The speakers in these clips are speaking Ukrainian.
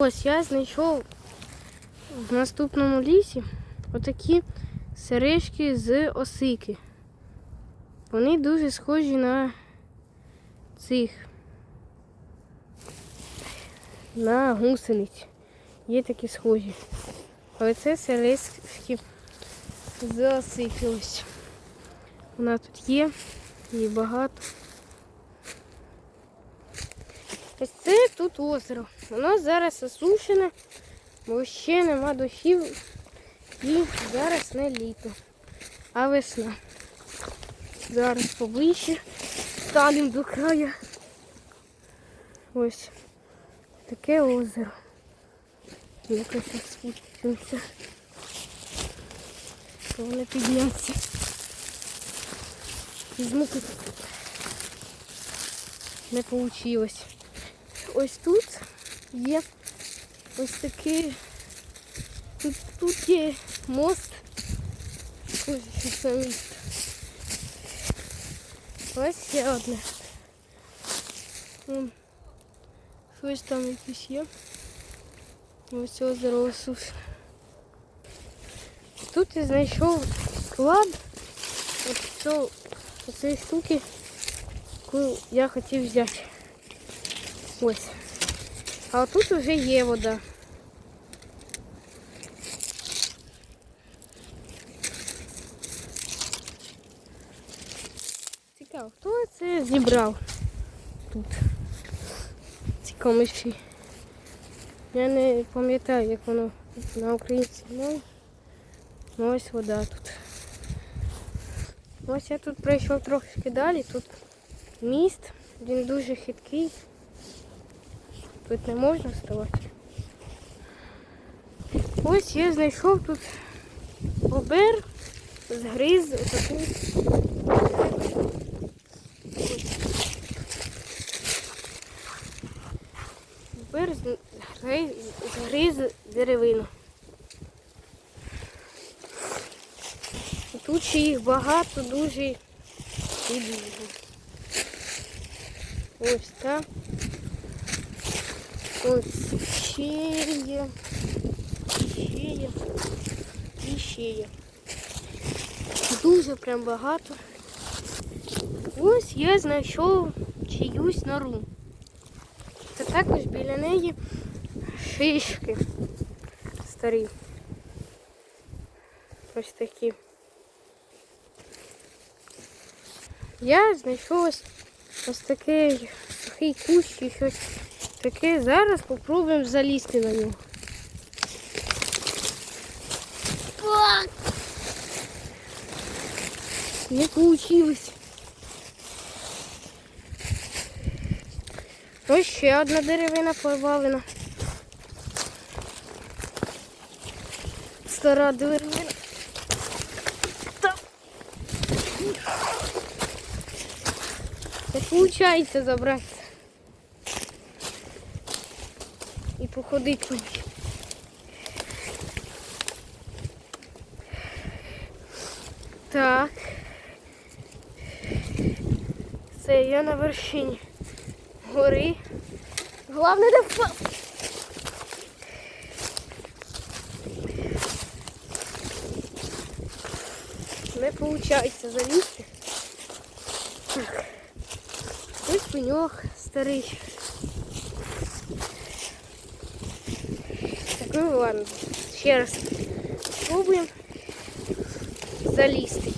Ось я знайшов в наступному лісі отакі сережки з осики. Вони дуже схожі на цих на гусениць. Є такі схожі. Але це сережки з осики ось. Вона тут є, її багато. Ось це тут озеро. Воно зараз осушене, бо ще нема дощів і зараз не літо, а весна. Зараз поближче станемо до краю. Ось таке озеро. Якось спустимося. Вони підняться. Візьму тут. Не вийшло. Ось тут є ось такий. Тут, тут є мост. Ось що це місто. Ось ще одне. Вон, Щось там якесь є. Ось озеро осушне. Тут я знайшов склад от цього, цієї штуки, яку я хотів взяти. Ось. А тут вже є вода. Цікаво, хто це зібрав тут? Ці камиші. Я не пам'ятаю, як воно на мові. Ну ось вода тут. Ось я тут пройшов трошки далі, тут міст, він дуже хиткий. Тут не можна вставати. Ось я знайшов тут бобер, згриз таку. Бобер згриз деревину. Тут ще їх багато, дуже і дуже. Ось так. Ось ще є, ще є і ще є. Дуже прям багато. Ось я знайшов чиюсь нору. Та також біля неї шишки старі. Ось такі. Я знайшов ось, ось такий сухий кущ і щось таке. Зараз спробуємо залізти на нього. Не получилось. Ось ще одна деревина повалена. Стара деревина. Та. Не виходить забрати. І походити по ній. Так. Це я на вершині гори. Головне не впав. Не виходить залізти. Так. Ось пеньок старий. Ну ладно. Ще раз спробуємо залізти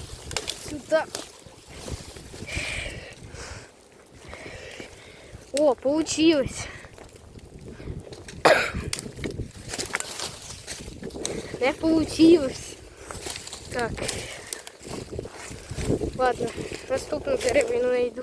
сюди. О, получилось. Не получилось. Так. Ладно, наступну деревину найду.